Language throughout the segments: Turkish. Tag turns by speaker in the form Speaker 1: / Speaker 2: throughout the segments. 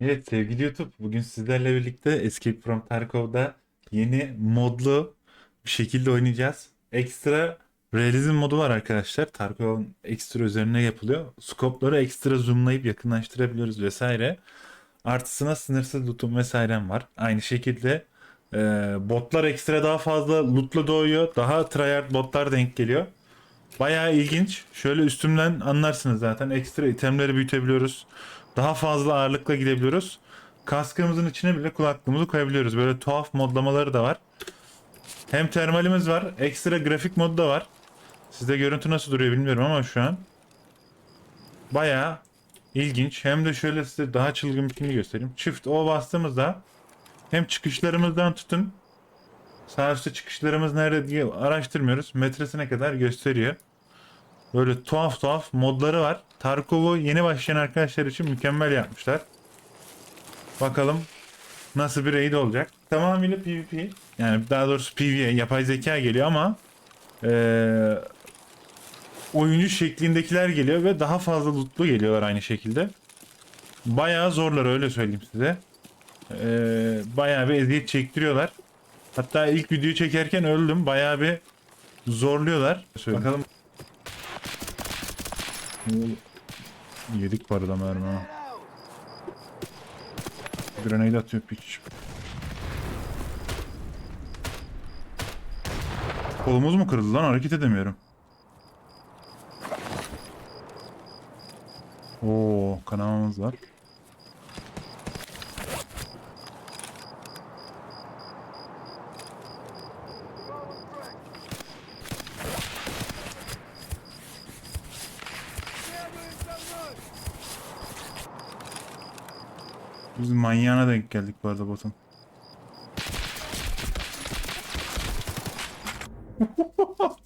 Speaker 1: Evet sevgili YouTube, bugün sizlerle birlikte Escape from Tarkov'da yeni modlu bir şekilde oynayacağız. Ekstra realizm modu var arkadaşlar. Tarkov'un ekstra üzerine yapılıyor. Skopları ekstra zoomlayıp yakınlaştırabiliyoruz vesaire. Artısına sınırsız lootum vesairem var. Aynı şekilde e, botlar ekstra daha fazla lootla doğuyor. Daha tryhard botlar denk geliyor. Bayağı ilginç. Şöyle üstümden anlarsınız zaten. Ekstra itemleri büyütebiliyoruz. Daha fazla ağırlıkla gidebiliyoruz. Kaskımızın içine bile kulaklığımızı koyabiliyoruz. Böyle tuhaf modlamaları da var. Hem termalimiz var. Ekstra grafik modu da var. Sizde görüntü nasıl duruyor bilmiyorum ama şu an. Bayağı ilginç. Hem de şöyle size daha çılgın bir filmi göstereyim. Çift O bastığımızda hem çıkışlarımızdan tutun. Sağ üstte çıkışlarımız nerede diye araştırmıyoruz. Metresine kadar gösteriyor. Böyle tuhaf tuhaf modları var. Tarkov'u yeni başlayan arkadaşlar için mükemmel yapmışlar. Bakalım nasıl bir raid olacak. Tamamıyla PvP. Yani daha doğrusu PvE yapay zeka geliyor ama eee, oyuncu şeklindekiler geliyor ve daha fazla lootlu geliyorlar aynı şekilde. Bayağı zorlar öyle söyleyeyim size. Eee bayağı bir eziyet çektiriyorlar. Hatta ilk videoyu çekerken öldüm. Bayağı bir zorluyorlar. Bakalım Yedik paradan mermi ha. Grenade atıyor piç. Kolumuz mu kırıldı lan? Hareket edemiyorum. Oo, kanamamız var. Biz manyağına denk geldik bu arada botun.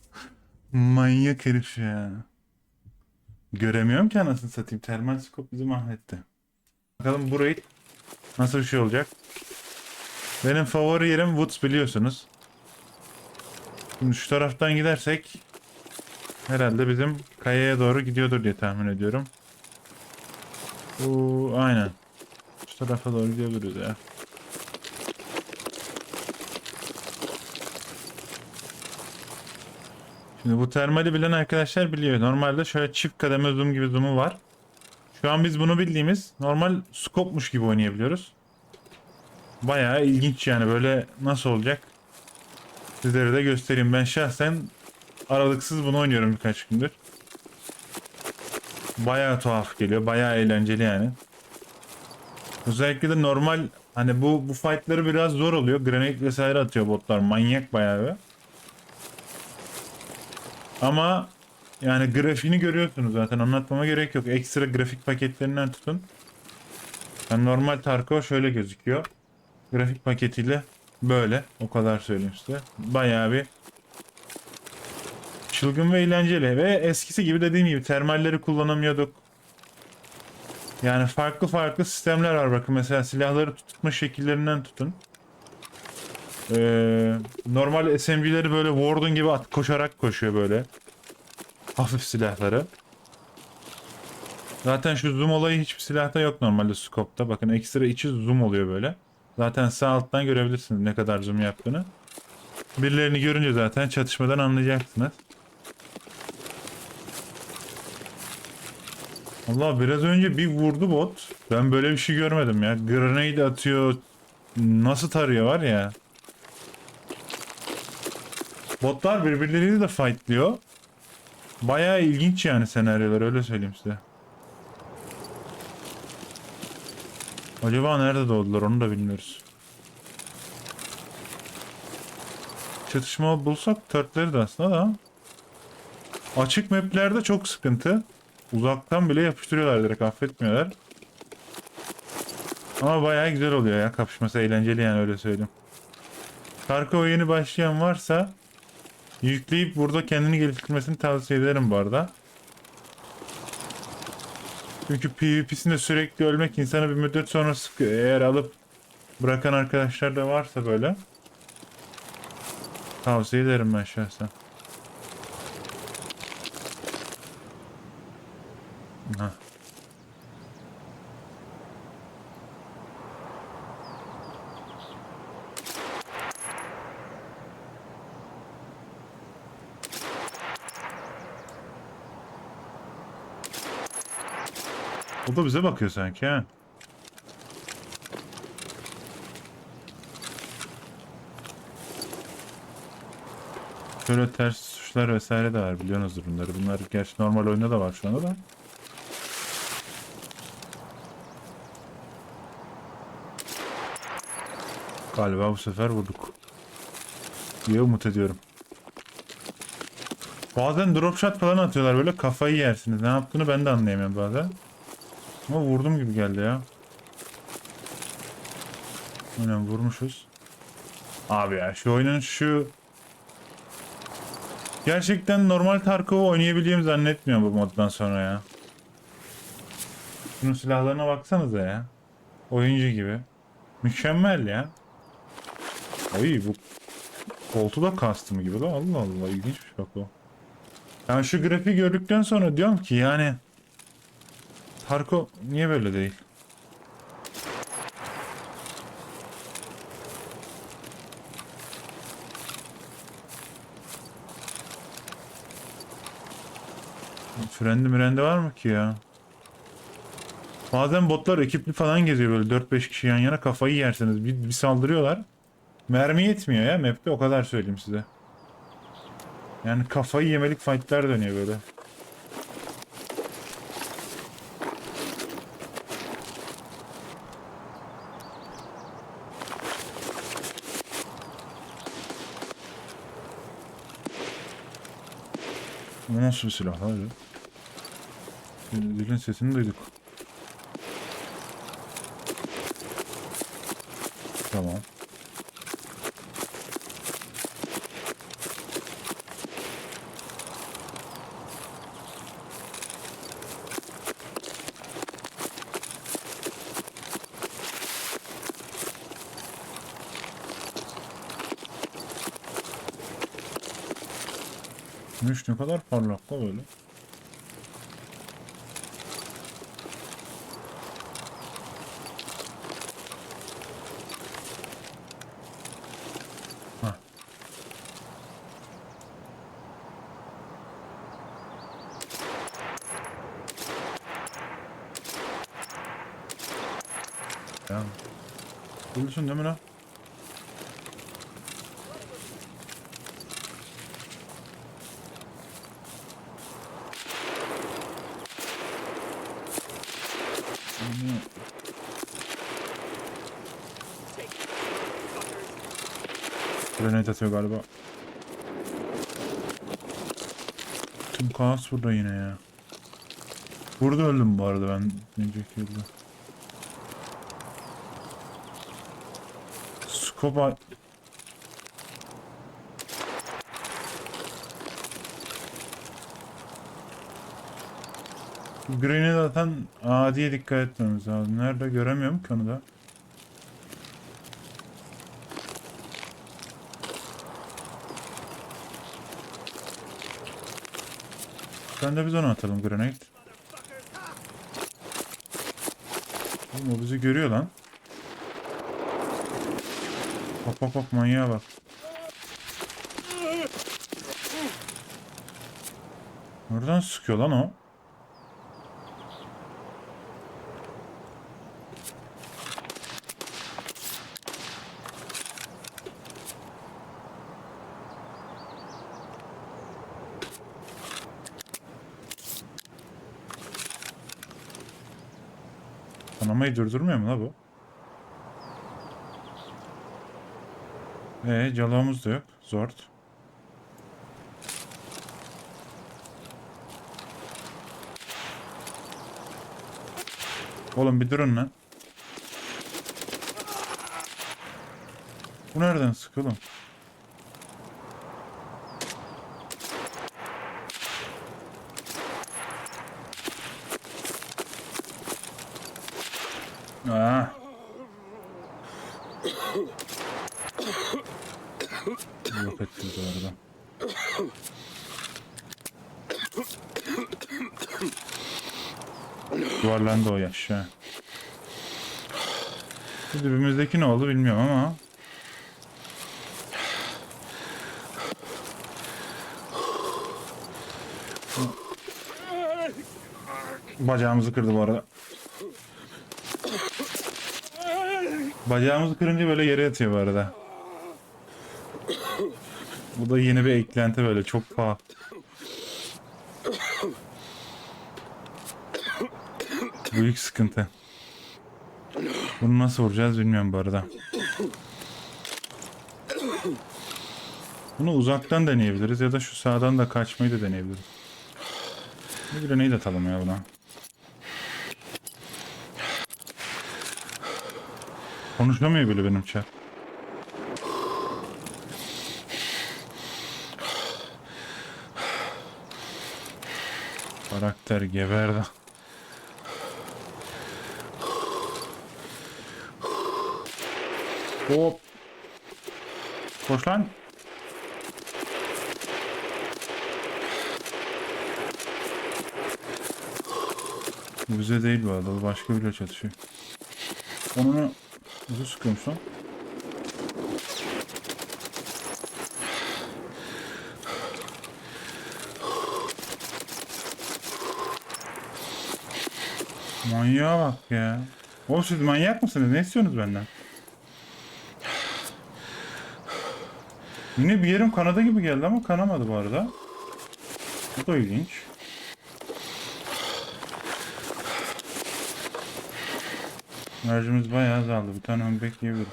Speaker 1: Manyak herif ya. Göremiyorum ki anasını satayım. Termal skop bizi mahvetti. Bakalım burayı nasıl bir şey olacak. Benim favori yerim Woods biliyorsunuz. Şimdi şu taraftan gidersek herhalde bizim kayaya doğru gidiyordur diye tahmin ediyorum. Bu aynen. Şu tarafa doğru gidebiliriz ya. Şimdi bu termali bilen arkadaşlar biliyor. Normalde şöyle çift kademe zoom gibi zoom'u var. Şu an biz bunu bildiğimiz normal skopmuş gibi oynayabiliyoruz. Bayağı ilginç yani böyle nasıl olacak? Sizlere de göstereyim. Ben şahsen aralıksız bunu oynuyorum birkaç gündür. Bayağı tuhaf geliyor. Bayağı eğlenceli yani. Özellikle de normal hani bu bu fight'ları biraz zor oluyor. Granate vesaire atıyor botlar. Manyak bayağı bir. Ama yani grafiğini görüyorsunuz zaten anlatmama gerek yok. Ekstra grafik paketlerinden tutun. Yani normal Tarkov şöyle gözüküyor. Grafik paketiyle böyle. O kadar söyleyeyim size. Bayağı bir çılgın ve eğlenceli. Ve eskisi gibi dediğim gibi termalleri kullanamıyorduk. Yani farklı farklı sistemler var. Bakın mesela silahları tutma şekillerinden tutun. Ee, normal SMG'leri böyle Warden gibi at, koşarak koşuyor böyle. Hafif silahları. Zaten şu zoom olayı hiçbir silahta yok normalde scope'ta. Bakın ekstra içi zoom oluyor böyle. Zaten sağ alttan görebilirsiniz ne kadar zoom yaptığını. Birilerini görünce zaten çatışmadan anlayacaksınız. Allah biraz önce bir vurdu bot. Ben böyle bir şey görmedim ya. Grenade atıyor. Nasıl tarıyor var ya. Botlar birbirleriyle de fightlıyor. Bayağı ilginç yani senaryolar öyle söyleyeyim size. Acaba nerede doğdular onu da bilmiyoruz. Çatışma bulsak törtleri de aslında da. Açık maplerde çok sıkıntı. Uzaktan bile yapıştırıyorlar direkt affetmiyorlar. Ama bayağı güzel oluyor ya kapışması eğlenceli yani öyle söyleyeyim. Tarkov'a yeni başlayan varsa yükleyip burada kendini geliştirmesini tavsiye ederim bu arada. Çünkü PvP'sinde sürekli ölmek insanı bir müddet sonra sıkıyor. Eğer alıp bırakan arkadaşlar da varsa böyle tavsiye ederim ben şahsen. Heh. O da bize bakıyor sanki ha. Şöyle ters suçlar vesaire de var biliyorsunuz bunları. Bunlar gerçi normal oyunda da var şu anda da. Galiba bu sefer vurduk. diye umut ediyorum. Bazen drop shot falan atıyorlar böyle kafayı yersiniz. Ne yaptığını ben de anlayamıyorum bazen. Ama vurdum gibi geldi ya. Aynen vurmuşuz. Abi ya şu oyunun şu... Gerçekten normal Tarkov'u oynayabileceğimi zannetmiyorum bu moddan sonra ya. Şunun silahlarına baksanıza ya. Oyuncu gibi. Mükemmel ya. Ay bu koltu da kastım gibi la Allah Allah ilginçmiş bak o. Ben şu grafiği gördükten sonra diyorum ki yani Tarko niye böyle değil? Frendi mirende var mı ki ya? Bazen botlar ekipli falan geziyor böyle 4-5 kişi yan yana kafayı yersiniz. Bir, bir saldırıyorlar. Mermi yetmiyor ya map'te o kadar söyleyeyim size. Yani kafayı yemelik fight'lar dönüyor böyle. Bu nasıl bir silah lan Dilin sesini duyduk. Gümüş ne kadar parlak da böyle. Hah. Ya. Biliyorsun değil mi lan? Grenade atıyor galiba. Tüm kaos burada yine ya. Burada öldüm bu arada ben önceki yılda. Scope Bu Grenade atan adiye dikkat etmemiz lazım. Nerede göremiyorum ki onu da. Sen de biz onu atalım grenade. Oğlum o bizi görüyor lan. Bak bak bak manyağa bak. Nereden sıkıyor lan o? Kanamayı durdurmuyor mu la bu? Ee, calağımız da yok. Zort. Oğlum bir durun lan. Bu nereden sıkılım? Duvarlandı o yaş ha. Dibimizdeki ne oldu bilmiyorum ama. Bacağımızı kırdı bu arada. Bacağımızı kırınca böyle yere yatıyor bu arada. Bu da yeni bir eklenti böyle çok pahalı. Büyük sıkıntı. Bunu nasıl vuracağız bilmiyorum bu arada. Bunu uzaktan deneyebiliriz ya da şu sağdan da kaçmayı da deneyebiliriz. Bir grenade atalım ya buna. Konuşamıyor bile benim çar. Karakter geberdi. Hop. Koş lan. Bu bize değil bu arada. Başka biriyle çatışıyor. Onu Nasıl sıkıyormuş lan? Manyağa bak ya. Oğlum siz manyak mısınız? Ne istiyorsunuz benden? Yine bir yerim kanadı gibi geldi ama kanamadı bu arada. Bu da ilginç. Enerjimiz bayağı azaldı. Bir tane ön bekleyebiliriz.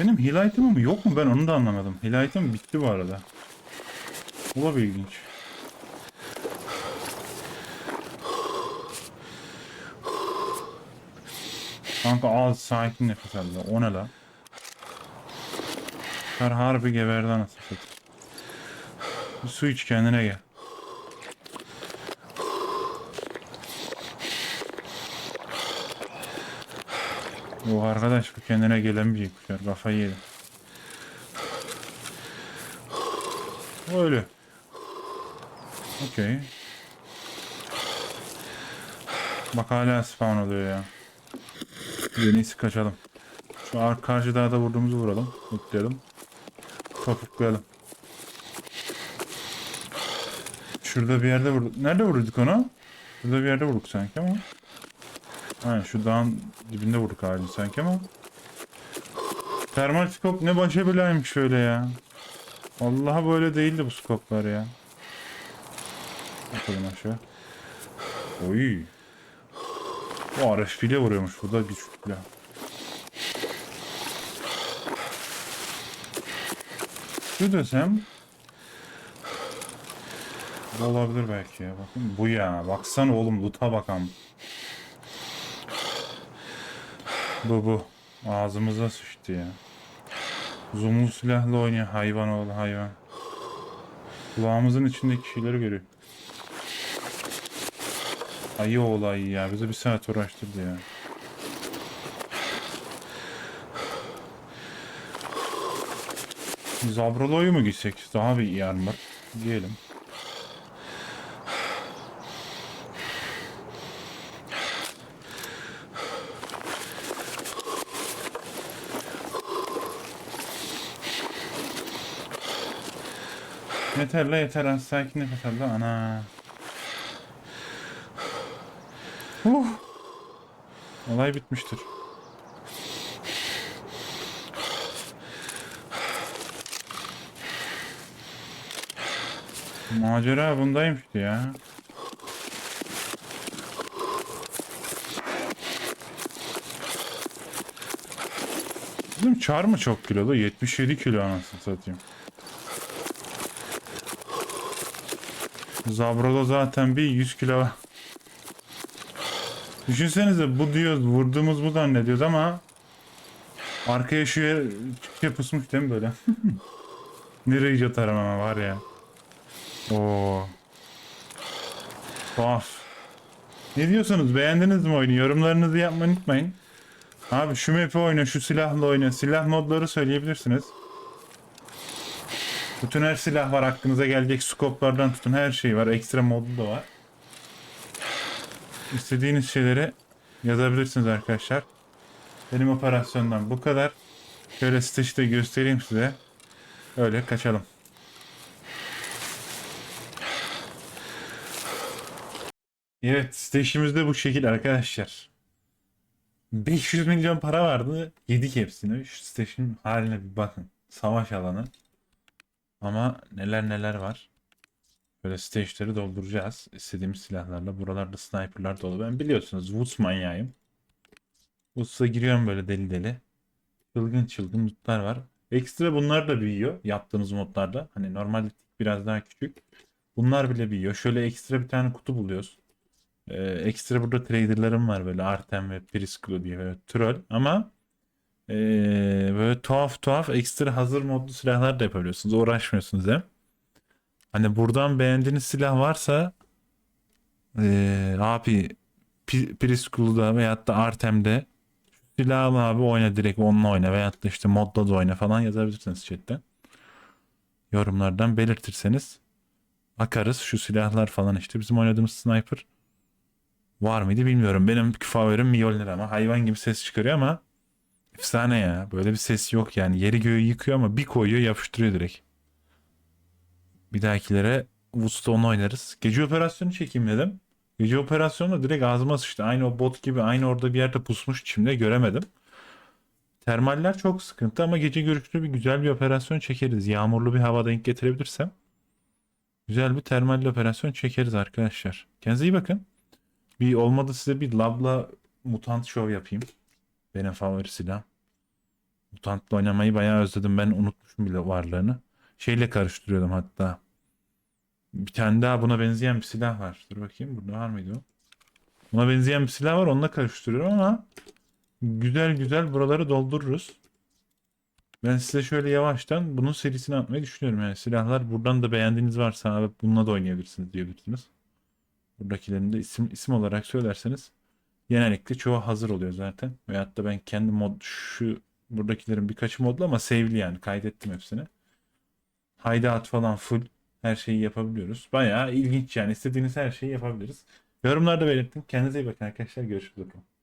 Speaker 1: Benim heal item'ım yok mu? Ben onu da anlamadım. Heal item bitti bu arada. Bu da bir ilginç. Kanka az sakin nefes aldı. O ne la? Kar harbi geberdi anasını su iç kendine gel. Bu arkadaş bu kendine gelemeyecek sefer. Kafayı yedi. Öyle. Okey. Bak hala spawn oluyor ya. En iyisi kaçalım. Şu ar karşı dağda vurduğumuzu vuralım. Mutlayalım. Topuklayalım. Şurada bir yerde vurduk. Nerede vurduk onu? Şurada bir yerde vurduk sanki ama. Aynen şu dağın dibinde vurduk halini sanki ama. Termal skop ne başa belaymış şöyle ya. Allah'a böyle değildi bu skoplar ya. Bakalım aşağı. Oy. Bu RFP ile vuruyormuş bu da güçlü silah. Şu desem olabilir belki ya. Bakın bu ya. Baksana oğlum loot'a bakalım. Bu bu. Ağzımıza sıçtı ya. Zoom'lu silahla oynuyor hayvan oğlu hayvan. Kulağımızın içindeki şeyleri görüyor. Ayı oğlu ayı ya. Bize bir saat uğraştırdı ya. Zabralo'yu mu gitsek? Daha bir iyi armor. Diyelim. Yeter la yeter sakin nefes al ana. Uh. Olay bitmiştir. Macera bundaymış ya. Bizim çar mı çok kilolu? 77 kilo anasını satayım. Zabrolo zaten bir 100 kilo. Düşünsenize bu diyoruz vurduğumuz bu zannediyoruz ama arkaya şu yer çıkıyor pusmuş değil mi böyle? Nereye icat aramama var ya. Oo. Tuhaf. Ne diyorsunuz? Beğendiniz mi oyunu? Yorumlarınızı yapmayı unutmayın. Abi şu map'i oyna, şu silahla oyna. Silah modları söyleyebilirsiniz. Bütün her silah var aklınıza gelecek skoplardan tutun her şey var. Ekstra modu da var. İstediğiniz şeyleri yazabilirsiniz arkadaşlar. Benim operasyondan bu kadar. Şöyle de göstereyim size. Öyle kaçalım. Evet stage'imiz de bu şekil arkadaşlar. 500 milyon para vardı. Yedik hepsini. Şu stage'in haline bir bakın. Savaş alanı. Ama neler neler var. Böyle stage'leri dolduracağız. istediğimiz silahlarla. Buralarda sniperlar dolu. Ben biliyorsunuz Woods manyağıyım. Woods'a giriyorum böyle deli deli. Çılgın çılgın lootlar var. Ekstra bunlar da büyüyor yaptığımız modlarda. Hani normalde biraz daha küçük. Bunlar bile büyüyor. Şöyle ekstra bir tane kutu buluyoruz. Ee, ekstra burada traderlarım var böyle Artem ve Priscilla diye böyle troll ama ee, böyle tuhaf tuhaf ekstra hazır modlu silahlar da yapabiliyorsunuz. Uğraşmıyorsunuz hem. Hani buradan beğendiğiniz silah varsa ee, abi Pri- Priscilla'da veyahut da Artem'de silahlı abi oyna direkt onunla oyna veyahut da işte modda da oyna falan yazabilirsiniz chatten. Yorumlardan belirtirseniz akarız. Şu silahlar falan işte bizim oynadığımız sniper var mıydı bilmiyorum. Benim favorim Mjolnir ama hayvan gibi ses çıkarıyor ama efsane ya. Böyle bir ses yok yani. Yeri göğü yıkıyor ama bir koyuyor yapıştırıyor direkt. Bir dahakilere Wood'da onu oynarız. Gece operasyonu çekeyim dedim. Gece operasyonu da direkt ağzıma sıçtı. Aynı o bot gibi aynı orada bir yerde pusmuş içimde göremedim. Termaller çok sıkıntı ama gece görüşlü bir güzel bir operasyon çekeriz. Yağmurlu bir hava denk getirebilirsem. Güzel bir termal operasyon çekeriz arkadaşlar. Kendinize iyi bakın. Bir olmadı size bir labla mutant show yapayım. Benim favori silahım. Mutantla oynamayı bayağı özledim. Ben unutmuşum bile varlığını. Şeyle karıştırıyordum hatta. Bir tane daha buna benzeyen bir silah var. Dur bakayım burada var mıydı o? Buna benzeyen bir silah var onunla karıştırıyorum ama güzel güzel buraları doldururuz. Ben size şöyle yavaştan bunun serisini atmayı düşünüyorum. Yani silahlar buradan da beğendiğiniz varsa bununla da oynayabilirsiniz diyebilirsiniz. Buradakilerin de isim, isim olarak söylerseniz genellikle çoğu hazır oluyor zaten. Veyahut da ben kendi mod şu buradakilerin birkaçı modlu ama save'li yani kaydettim hepsini. Hideout falan full her şeyi yapabiliyoruz. Bayağı ilginç yani istediğiniz her şeyi yapabiliriz. Yorumlarda belirtin. Kendinize iyi bakın arkadaşlar. Görüşürüz. bakalım.